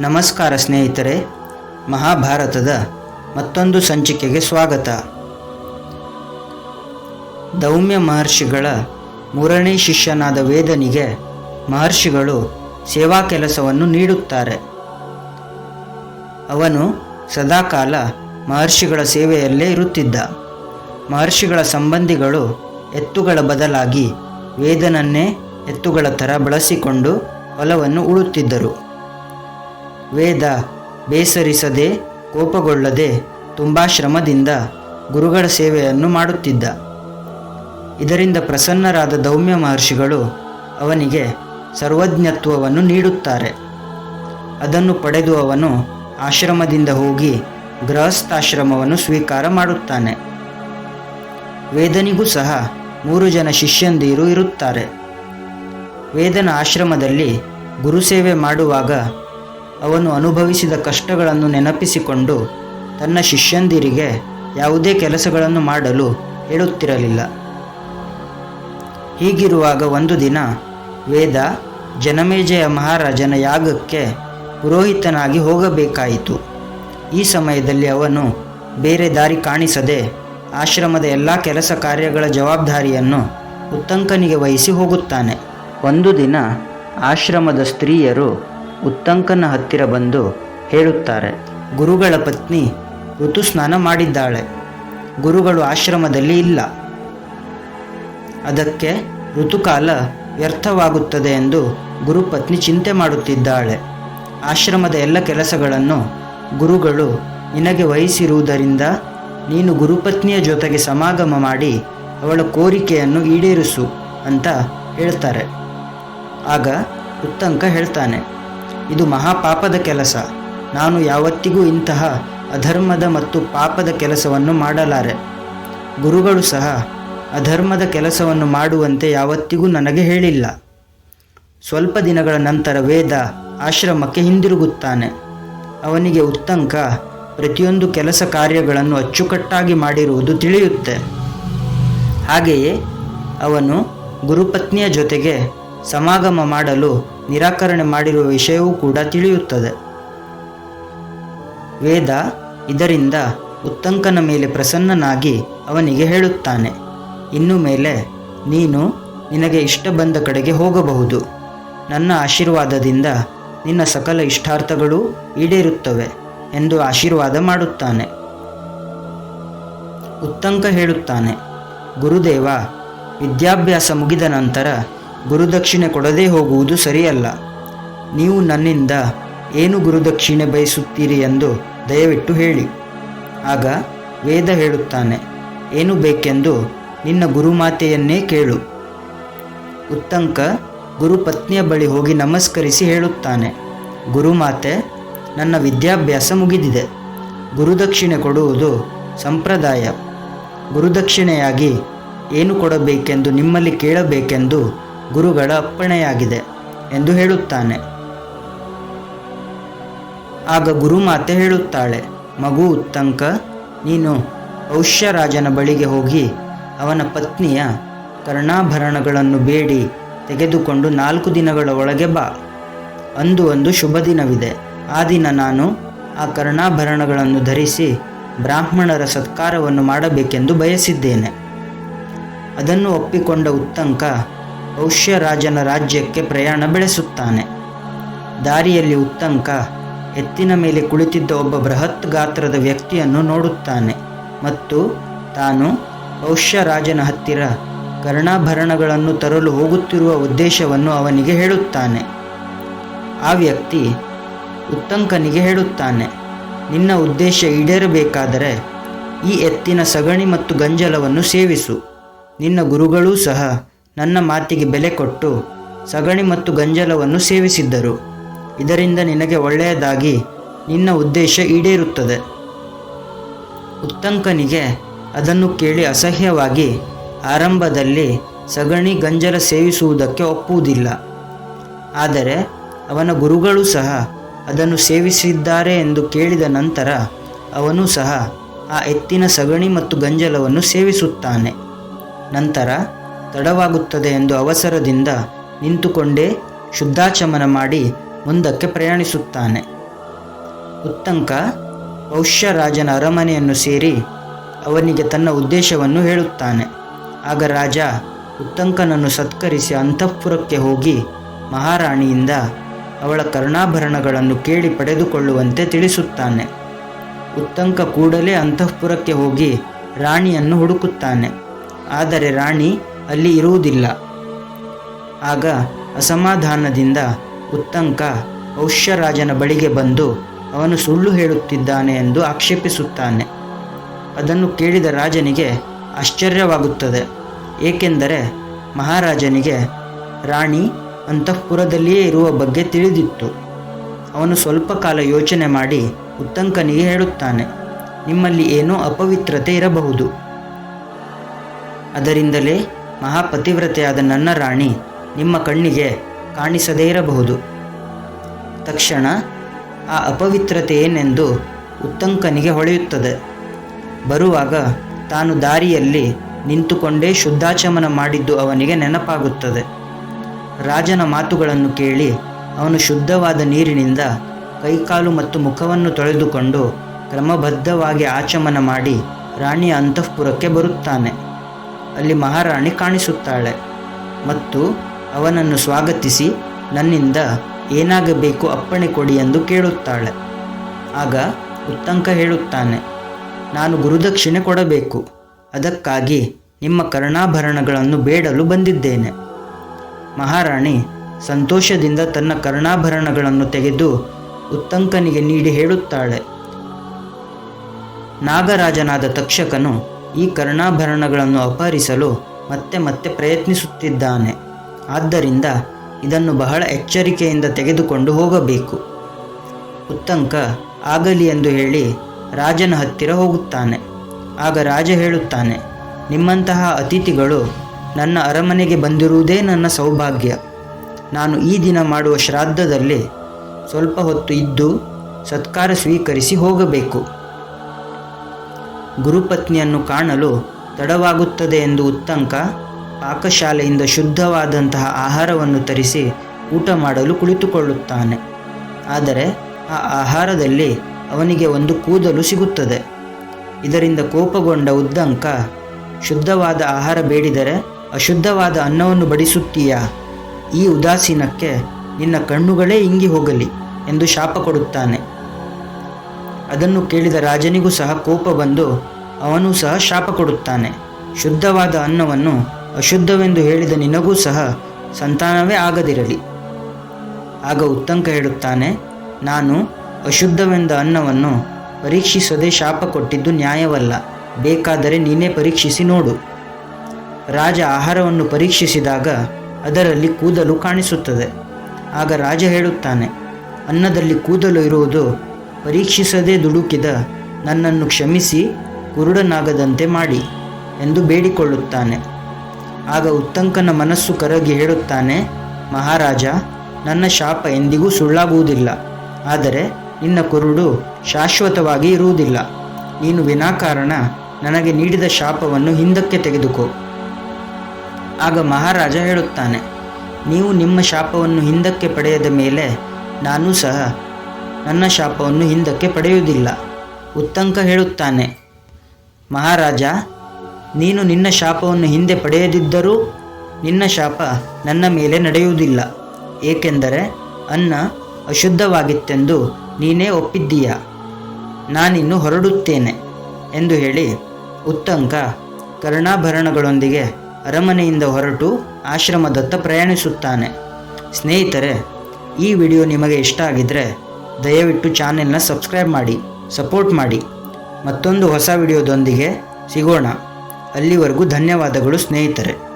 ನಮಸ್ಕಾರ ಸ್ನೇಹಿತರೆ, ಮಹಾಭಾರತದ ಮತ್ತೊಂದು ಸಂಚಿಕೆಗೆ ಸ್ವಾಗತ. ದೌಮ್ಯ ಮಹರ್ಷಿಗಳ ಮೂರನೇ ಶಿಷ್ಯನಾದ ವೇದನಿಗೆ ಮಹರ್ಷಿಗಳು ಸೇವಾ ಕೆಲಸವನ್ನು ನೀಡುತ್ತಾರೆ. ಅವನು ಸದಾಕಾಲ ಮಹರ್ಷಿಗಳ ಸೇವೆಯಲ್ಲೇ ಇರುತ್ತಿದ್ದ. ಮಹರ್ಷಿಗಳ ಸಂಬಂಧಿಗಳು ಎತ್ತುಗಳ ಬದಲಾಗಿ ವೇದನನ್ನೇ ಎತ್ತುಗಳ ಥರ ಬಳಸಿಕೊಂಡು ಹೊಲವನ್ನು ಉಳುತ್ತಿದ್ದರು. ವೇದ ಬೇಸರಿಸದೆ, ಕೋಪಗೊಳ್ಳದೆ, ತುಂಬ ಶ್ರಮದಿಂದ ಗುರುಗಳ ಸೇವೆಯನ್ನು ಮಾಡುತ್ತಿದ್ದ. ಇದರಿಂದ ಪ್ರಸನ್ನರಾದ ದೌಮ್ಯ ಮಹರ್ಷಿಗಳು ಅವನಿಗೆ ಸರ್ವಜ್ಞತ್ವವನ್ನು ನೀಡುತ್ತಾರೆ. ಅದನ್ನು ಪಡೆದು ಅವನು ಆಶ್ರಮದಿಂದ ಹೋಗಿ ಗೃಹಸ್ಥಾಶ್ರಮವನ್ನು ಸ್ವೀಕಾರ ಮಾಡುತ್ತಾನೆ. ವೇದನಿಗೂ ಸಹ ಮೂರು ಜನ ಶಿಷ್ಯಂದಿರು ಇರುತ್ತಾರೆ. ವೇದನ ಆಶ್ರಮದಲ್ಲಿ ಗುರುಸೇವೆ ಮಾಡುವಾಗ ಅವನು ಅನುಭವಿಸಿದ ಕಷ್ಟಗಳನ್ನು ನೆನಪಿಸಿಕೊಂಡು ತನ್ನ ಶಿಷ್ಯಂದಿರಿಗೆ ಯಾವುದೇ ಕೆಲಸಗಳನ್ನು ಮಾಡಲು ಹೇಳುತ್ತಿರಲಿಲ್ಲ. ಹೀಗಿರುವಾಗ ಒಂದು ದಿನ ವೇದ ಜನಮೇಜಯ ಮಹಾರಾಜನ ಯಾಗಕ್ಕೆ ಪುರೋಹಿತನಾಗಿ ಹೋಗಬೇಕಾಯಿತು. ಈ ಸಮಯದಲ್ಲಿ ಅವನು ಬೇರೆ ದಾರಿ ಕಾಣಿಸದೆ ಆಶ್ರಮದ ಎಲ್ಲ ಕೆಲಸ ಕಾರ್ಯಗಳ ಜವಾಬ್ದಾರಿಯನ್ನು ಉತ್ತಂಕನಿಗೆ ವಹಿಸಿ ಹೋಗುತ್ತಾನೆ. ಒಂದು ದಿನ ಆಶ್ರಮದ ಸ್ತ್ರೀಯರು ಉತ್ತಂಕನ ಹತ್ತಿರ ಬಂದು ಹೇಳುತ್ತಾರೆ, ಗುರುಗಳ ಪತ್ನಿ ಋತುಸ್ನಾನ ಮಾಡಿದ್ದಾಳೆ. ಗುರುಗಳು ಆಶ್ರಮದಲ್ಲಿ ಇಲ್ಲ. ಅದಕ್ಕೆ ಋತುಕಾಲ ವ್ಯರ್ಥವಾಗುತ್ತದೆ ಎಂದು ಗುರುಪತ್ನಿ ಚಿಂತೆ ಮಾಡುತ್ತಿದ್ದಾಳೆ. ಆಶ್ರಮದ ಎಲ್ಲ ಕೆಲಸಗಳನ್ನು ಗುರುಗಳು ನಿನಗೆ ವಹಿಸಿರುವುದರಿಂದ ನೀನು ಗುರುಪತ್ನಿಯ ಜೊತೆಗೆ ಸಮಾಗಮ ಮಾಡಿ ಅವಳ ಕೋರಿಕೆಯನ್ನು ಈಡೇರಿಸು ಅಂತ ಹೇಳ್ತಾರೆ. ಆಗ ಉತ್ತಂಕ ಹೇಳ್ತಾನೆ ಇದು ಮಹಾಪಾಪದ ಕೆಲಸ. ನಾನು ಯಾವತ್ತಿಗೂ ಇಂತಹ ಅಧರ್ಮದ ಮತ್ತು ಪಾಪದ ಕೆಲಸವನ್ನು ಮಾಡಲಾರೆ. ಗುರುಗಳು ಸಹ ಅಧರ್ಮದ ಕೆಲಸವನ್ನು ಮಾಡುವಂತೆ ಯಾವತ್ತಿಗೂ ನನಗೆ ಹೇಳಿಲ್ಲ. ಸ್ವಲ್ಪ ದಿನಗಳ ನಂತರ ವೇದ ಆಶ್ರಮಕ್ಕೆ ಹಿಂದಿರುಗುತ್ತಾನೆ. ಅವನಿಗೆ ಉತ್ತಂಕ ಪ್ರತಿಯೊಂದು ಕೆಲಸ ಕಾರ್ಯಗಳನ್ನು ಅಚ್ಚುಕಟ್ಟಾಗಿ ಮಾಡಿರುವುದು ತಿಳಿಯುತ್ತೆ. ಹಾಗೆಯೇ ಅವನು ಗುರುಪತ್ನಿಯ ಜೊತೆಗೆ ಸಮಾಗಮ ಮಾಡಲು ನಿರಾಕರಣೆ ಮಾಡಿರುವ ವಿಷಯವೂ ಕೂಡ ತಿಳಿಯುತ್ತದೆ. ವೇದ ಇದರಿಂದ ಉತ್ತಂಕನ ಮೇಲೆ ಪ್ರಸನ್ನನಾಗಿ ಅವನಿಗೆ ಹೇಳುತ್ತಾನೆ, ಇನ್ನು ಮೇಲೆ ನೀನು ನಿನಗೆ ಇಷ್ಟ ಬಂದ ಕಡೆಗೆ ಹೋಗಬಹುದು. ನನ್ನ ಆಶೀರ್ವಾದದಿಂದ ನಿನ್ನ ಸಕಲ ಇಷ್ಟಾರ್ಥಗಳು ಈಡೇರುತ್ತವೆ ಎಂದು ಆಶೀರ್ವಾದ ಮಾಡುತ್ತಾನೆ. ಉತ್ತಂಕ ಹೇಳುತ್ತಾನೆ, ಗುರುದೇವ, ವಿದ್ಯಾಭ್ಯಾಸ ಮುಗಿದ ನಂತರ ಗುರುದಕ್ಷಿಣೆ ಕೊಡದೇ ಹೋಗುವುದು ಸರಿಯಲ್ಲ. ನೀವು ನನ್ನಿಂದ ಏನು ಗುರುದಕ್ಷಿಣೆ ಬಯಸುತ್ತೀರಿ ಎಂದು ದಯವಿಟ್ಟು ಹೇಳಿ. ಆಗ ವೇದ ಹೇಳುತ್ತಾನೆ, ಏನು ಬೇಕೆಂದು ನಿನ್ನ ಗುರುಮಾತೆಯನ್ನೇ ಕೇಳು. ಉತ್ತಂಕ ಗುರುಪತ್ನಿಯ ಬಳಿ ಹೋಗಿ ನಮಸ್ಕರಿಸಿ ಹೇಳುತ್ತಾನೆ, ಗುರುಮಾತೆ, ನನ್ನ ವಿದ್ಯಾಭ್ಯಾಸ ಮುಗಿದಿದೆ. ಗುರುದಕ್ಷಿಣೆ ಕೊಡುವುದು ಸಂಪ್ರದಾಯ. ಗುರುದಕ್ಷಿಣೆಯಾಗಿ ಏನು ಕೊಡಬೇಕೆಂದು ನಿಮ್ಮಲ್ಲಿ ಕೇಳಬೇಕೆಂದು ಗುರುಗಳ ಅಪ್ಪಣೆಯಾಗಿದೆ ಎಂದು ಹೇಳುತ್ತಾನೆ. ಆಗ ಗುರುಮಾತೆ ಹೇಳುತ್ತಾಳೆ, ಮಗು ಉತ್ತಂಕ, ನೀನು ಔಷ್ಯರಾಜನ ಬಳಿಗೆ ಹೋಗಿ ಅವನ ಪತ್ನಿಯ ಕರ್ಣಾಭರಣಗಳನ್ನು ಬೇಡಿ, ತೆಗೆದುಕೊಂಡು ನಾಲ್ಕು ದಿನಗಳ ಒಳಗೆ ಬಾ. ಅಂದು ಒಂದು ಶುಭ ದಿನವಿದೆ. ಆ ದಿನ ನಾನು ಆ ಕರ್ಣಾಭರಣಗಳನ್ನು ಧರಿಸಿ ಬ್ರಾಹ್ಮಣರ ಸತ್ಕಾರವನ್ನು ಮಾಡಬೇಕೆಂದು ಬಯಸಿದ್ದೇನೆ. ಅದನ್ನು ಒಪ್ಪಿಕೊಂಡ ಉತ್ತಂಕ ಔಷ್ಯರಾಜನ ರಾಜ್ಯಕ್ಕೆ ಪ್ರಯಾಣ ಬೆಳೆಸುತ್ತಾನೆ. ದಾರಿಯಲ್ಲಿ ಉತ್ತಂಕ, ಎತ್ತಿನ ಮೇಲೆ ಕುಳಿತಿದ್ದ ಒಬ್ಬ ಬೃಹತ್ ಗಾತ್ರದ ವ್ಯಕ್ತಿಯನ್ನು ನೋಡುತ್ತಾನೆ ಮತ್ತು ತಾನು ಔಷ್ಯರಾಜನ ಹತ್ತಿರ ಕರ್ಣಾಭರಣಗಳನ್ನು ತರಲು ಹೋಗುತ್ತಿರುವ ಉದ್ದೇಶವನ್ನು ಅವನಿಗೆ ಹೇಳುತ್ತಾನೆ. ಆ ವ್ಯಕ್ತಿ ಉತ್ತಂಕನಿಗೆ ಹೇಳುತ್ತಾನೆ, ನಿನ್ನ ಉದ್ದೇಶ ಈಡೇರಬೇಕಾದರೆ ಈ ಎತ್ತಿನ ಸಗಣಿ ಮತ್ತು ಗಂಜಲವನ್ನು ಸೇವಿಸು. ನಿನ್ನ ಗುರುಗಳೂ ಸಹ ನನ್ನ ಮಾತಿಗೆ ಬೆಲೆ ಕೊಟ್ಟು ಸಗಣಿ ಮತ್ತು ಗಂಜಲವನ್ನು ಸೇವಿಸಿದ್ದರು. ಇದರಿಂದ ನಿನಗೆ ಒಳ್ಳೆಯದಾಗಿ ನಿನ್ನ ಉದ್ದೇಶ ಈಡೇರುತ್ತದೆ. ಉತ್ತಂಕನಿಗೆ ಅದನ್ನು ಕೇಳಿ ಅಸಹ್ಯವಾಗಿ ಆರಂಭದಲ್ಲಿ ಸಗಣಿ, ಗಂಜಲ ಸೇವಿಸುವುದಕ್ಕೆ ಒಪ್ಪುವುದಿಲ್ಲ. ಆದರೆ ಅವನ ಗುರುಗಳು ಸಹ ಅದನ್ನು ಸೇವಿಸಿದ್ದಾರೆ ಎಂದು ಕೇಳಿದ ನಂತರ ಅವನು ಸಹ ಆ ಎತ್ತಿನ ಸಗಣಿ ಮತ್ತು ಗಂಜಲವನ್ನು ಸೇವಿಸುತ್ತಾನೆ. ನಂತರ ತಡವಾಗುತ್ತದೆ ಎಂದು ಅವಸರದಿಂದ ನಿಂತುಕೊಂಡೇ ಶುದ್ಧಾಚಮನ ಮಾಡಿ ಮುಂದಕ್ಕೆ ಪ್ರಯಾಣಿಸುತ್ತಾನೆ. ಉತ್ತಂಕ ಪೌಷ್ಯ ರಾಜನ ಅರಮನೆಯನ್ನು ಸೇರಿ ಅವನಿಗೆ ತನ್ನ ಉದ್ದೇಶವನ್ನು ಹೇಳುತ್ತಾನೆ. ಆಗ ರಾಜ ಉತ್ತಂಕನನ್ನು ಸತ್ಕರಿಸಿ ಅಂತಃಪುರಕ್ಕೆ ಹೋಗಿ ಮಹಾರಾಣಿಯಿಂದ ಅವಳ ಕರ್ಣಾಭರಣಗಳನ್ನು ಕೇಳಿ ಪಡೆದುಕೊಳ್ಳುವಂತೆ ತಿಳಿಸುತ್ತಾನೆ. ಉತ್ತಂಕ ಕೂಡಲೇ ಅಂತಃಪುರಕ್ಕೆ ಹೋಗಿ ರಾಣಿಯನ್ನು ಹುಡುಕುತ್ತಾನೆ. ಆದರೆ ರಾಣಿ ಅಲ್ಲಿ ಇರುವುದಿಲ್ಲ. ಆಗ ಅಸಮಾಧಾನದಿಂದ ಉತ್ತಂಕ ಪೌಷ್ಯರಾಜನ ಬಳಿಗೆ ಬಂದು ಅವನು ಸುಳ್ಳು ಹೇಳುತ್ತಿದ್ದಾನೆ ಎಂದು ಆಕ್ಷೇಪಿಸುತ್ತಾನೆ. ಅದನ್ನು ಕೇಳಿದ ರಾಜನಿಗೆ ಆಶ್ಚರ್ಯವಾಗುತ್ತದೆ. ಏಕೆಂದರೆ ಮಹಾರಾಜನಿಗೆ ರಾಣಿ ಅಂತಃಪುರದಲ್ಲಿಯೇ ಇರುವ ಬಗ್ಗೆ ತಿಳಿದಿತ್ತು. ಅವನು ಸ್ವಲ್ಪ ಕಾಲ ಯೋಚನೆ ಮಾಡಿ ಉತ್ತಂಕನಿಗೆ ಹೇಳುತ್ತಾನೆ, ನಿಮ್ಮಲ್ಲಿ ಏನೋ ಅಪವಿತ್ರತೆ ಇರಬಹುದು. ಅದರಿಂದಲೇ ಮಹಾಪತಿವ್ರತೆಯಾದ ನನ್ನ ರಾಣಿ ನಿಮ್ಮ ಕಣ್ಣಿಗೆ ಕಾಣಿಸದೇ ಇರಬಹುದು. ತಕ್ಷಣ ಆ ಅಪವಿತ್ರತೆ ಏನೆಂದು ಉತ್ತಂಕನಿಗೆ ಹೊಳೆಯುತ್ತದೆ. ಬರುವಾಗ ತಾನು ದಾರಿಯಲ್ಲಿ ನಿಂತುಕೊಂಡೇ ಶುದ್ಧಾಚಮನ ಮಾಡಿದ್ದು ಅವನಿಗೆ ನೆನಪಾಗುತ್ತದೆ. ರಾಜನ ಮಾತುಗಳನ್ನು ಕೇಳಿ ಅವನು ಶುದ್ಧವಾದ ನೀರಿನಿಂದ ಕೈಕಾಲು ಮತ್ತು ಮುಖವನ್ನು ತೊಳೆದುಕೊಂಡು ಕ್ರಮಬದ್ಧವಾಗಿ ಆಚಮನ ಮಾಡಿ ರಾಣಿಯ ಅಂತಃಪುರಕ್ಕೆ ಬರುತ್ತಾನೆ. ಅಲ್ಲಿ ಮಹಾರಾಣಿ ಕಾಣಿಸುತ್ತಾಳೆ ಮತ್ತು ಅವನನ್ನು ಸ್ವಾಗತಿಸಿ ನನ್ನಿಂದ ಏನಾಗಬೇಕು ಅಪ್ಪಣೆ ಕೊಡಿ ಎಂದು ಕೇಳುತ್ತಾಳೆ. ಆಗ ಉತ್ತಂಕ ಹೇಳುತ್ತಾನೆ, ನಾನು ಗುರುದಕ್ಷಿಣೆ ಕೊಡಬೇಕು, ಅದಕ್ಕಾಗಿ ನಿಮ್ಮ ಕರ್ಣಾಭರಣಗಳನ್ನು ಬೇಡಲು ಬಂದಿದ್ದೇನೆ. ಮಹಾರಾಣಿ ಸಂತೋಷದಿಂದ ತನ್ನ ಕರ್ಣಾಭರಣಗಳನ್ನು ತೆಗೆದು ಉತ್ತಂಕನಿಗೆ ನೀಡಿ ಹೇಳುತ್ತಾಳೆ, ನಾಗರಾಜನಾದ ತಕ್ಷಕನು ಈ ಕರ್ಣಾಭರಣಗಳನ್ನು ಅಪಹರಿಸಲು ಮತ್ತೆ ಮತ್ತೆ ಪ್ರಯತ್ನಿಸುತ್ತಿದ್ದಾನೆ. ಆದ್ದರಿಂದ ಇದನ್ನು ಬಹಳ ಎಚ್ಚರಿಕೆಯಿಂದ ತೆಗೆದುಕೊಂಡು ಹೋಗಬೇಕು. ಉತ್ತಂಕ ಆಗಲಿ ಎಂದು ಹೇಳಿ ರಾಜನ ಹತ್ತಿರ ಹೋಗುತ್ತಾನೆ. ಆಗ ರಾಜ ಹೇಳುತ್ತಾನೆ, ನಿಮ್ಮಂತಹ ಅತಿಥಿಗಳು ನನ್ನ ಅರಮನೆಗೆ ಬಂದಿರುವುದೇ ನನ್ನ ಸೌಭಾಗ್ಯ. ನಾನು ಈ ದಿನ ಮಾಡುವ ಶ್ರಾದ್ದದಲ್ಲಿ ಸ್ವಲ್ಪ ಹೊತ್ತು ಇದ್ದು ಸತ್ಕಾರ ಸ್ವೀಕರಿಸಿ ಹೋಗಬೇಕು. ಗುರುಪತ್ನಿಯನ್ನು ಕಾಣಲು ತಡವಾಗುತ್ತದೆ ಎಂದು ಉತ್ತಂಕ ಪಾಕಶಾಲೆಯಿಂದ ಶುದ್ಧವಾದಂತಹ ಆಹಾರವನ್ನು ತರಿಸಿ ಊಟ ಮಾಡಲು ಕುಳಿತುಕೊಳ್ಳುತ್ತಾನೆ. ಆದರೆ ಆ ಆಹಾರದಲ್ಲಿ ಅವನಿಗೆ ಒಂದು ಕೂದಲು ಸಿಗುತ್ತದೆ. ಇದರಿಂದ ಕೋಪಗೊಂಡ ಉದ್ದಂಕ, ಶುದ್ಧವಾದ ಆಹಾರ ಬೇಡಿದರೆ ಅಶುದ್ಧವಾದ ಅನ್ನವನ್ನು ಬಡಿಸುತ್ತೀಯಾ? ಈ ಉದಾಸೀನಕ್ಕೆ ನಿನ್ನ ಕಣ್ಣುಗಳೇ ಇಂಗಿ ಹೋಗಲಿ ಎಂದು ಶಾಪ ಕೊಡುತ್ತಾನೆ. ಅದನ್ನು ಕೇಳಿದ ರಾಜನಿಗೂ ಸಹ ಕೋಪ ಬಂದು ಅವನೂ ಸಹ ಶಾಪ ಕೊಡುತ್ತಾನೆ. ಶುದ್ಧವಾದ ಅನ್ನವನ್ನು ಅಶುದ್ಧವೆಂದು ಹೇಳಿದ ನಿನಗೂ ಸಹ ಸಂತಾನವೇ ಆಗದಿರಲಿ. ಆಗ ಉತ್ತಂಕ ಹೇಳುತ್ತಾನೆ, ನಾನು ಅಶುದ್ಧವೆಂದ ಅನ್ನವನ್ನು ಪರೀಕ್ಷಿಸದೆ ಶಾಪ ಕೊಟ್ಟಿದ್ದು ನ್ಯಾಯವಲ್ಲ, ಬೇಕಾದರೆ ನೀನೇ ಪರೀಕ್ಷಿಸಿ ನೋಡು. ರಾಜ ಆಹಾರವನ್ನು ಪರೀಕ್ಷಿಸಿದಾಗ ಅದರಲ್ಲಿ ಕೂದಲು ಕಾಣಿಸುತ್ತದೆ. ಆಗ ರಾಜ ಹೇಳುತ್ತಾನೆ, ಅನ್ನದಲ್ಲಿ ಕೂದಲು ಇರುವುದು ಪರೀಕ್ಷಿಸದೆ ದುಡುಕಿದ ನನ್ನನ್ನು ಕ್ಷಮಿಸಿ ಕುರುಡನಾಗದಂತೆ ಮಾಡಿ ಎಂದು ಬೇಡಿಕೊಳ್ಳುತ್ತಾನೆ. ಆಗ ಉತ್ತಂಕನ ಮನಸ್ಸು ಕರಗಿ ಹೇಳುತ್ತಾನೆ, ಮಹಾರಾಜ, ನನ್ನ ಶಾಪ ಎಂದಿಗೂ ಸುಳ್ಳಾಗುವುದಿಲ್ಲ. ಆದರೆ ನಿನ್ನ ಕುರುಡು ಶಾಶ್ವತವಾಗಿ ಇರುವುದಿಲ್ಲ. ನೀನು ವಿನಾಕಾರಣ ನನಗೆ ನೀಡಿದ ಶಾಪವನ್ನು ಹಿಂದಕ್ಕೆ ತೆಗೆದುಕೋ. ಆಗ ಮಹಾರಾಜ ಹೇಳುತ್ತಾನೆ, ನೀವು ನಿಮ್ಮ ಶಾಪವನ್ನು ಹಿಂದಕ್ಕೆ ಪಡೆಯದ ಮೇಲೆ ನಾನೂ ಸಹ ನನ್ನ ಶಾಪವನ್ನು ಹಿಂದಕ್ಕೆ ಪಡೆಯುವುದಿಲ್ಲ. ಉತ್ತಂಕ ಹೇಳುತ್ತಾನೆ, ಮಹಾರಾಜ, ನೀನು ನಿನ್ನ ಶಾಪವನ್ನು ಹಿಂದೆ ಪಡೆಯದಿದ್ದರೂ ನಿನ್ನ ಶಾಪ ನನ್ನ ಮೇಲೆ ನಡೆಯುವುದಿಲ್ಲ. ಏಕೆಂದರೆ ಅನ್ನ ಅಶುದ್ಧವಾಗಿತ್ತೆಂದು ನೀನೇ ಒಪ್ಪಿದ್ದೀಯ. ನಾನಿನ್ನು ಹೊರಡುತ್ತೇನೆ ಎಂದು ಹೇಳಿ ಉತ್ತಂಕ ಕರ್ಣಾಭರಣಗಳೊಂದಿಗೆ ಅರಮನೆಯಿಂದ ಹೊರಟು ಆಶ್ರಮದತ್ತ ಪ್ರಯಾಣಿಸುತ್ತಾನೆ. ಸ್ನೇಹಿತರೆ, ಈ ವಿಡಿಯೋ ನಿಮಗೆ ಇಷ್ಟ ಆಗಿದ್ದರೆ ದಯವಿಟ್ಟು ಚಾನೆಲ್ನ ಸಬ್ಸ್ಕ್ರೈಬ್ ಮಾಡಿ ಸಪೋರ್ಟ್ ಮಾಡಿ. ಮತ್ತೊಂದು ಹೊಸ ವಿಡಿಯೋದೊಂದಿಗೆ ಸಿಗೋಣ. ಅಲ್ಲಿವರೆಗೂ ಧನ್ಯವಾದಗಳು ಸ್ನೇಹಿತರೆ.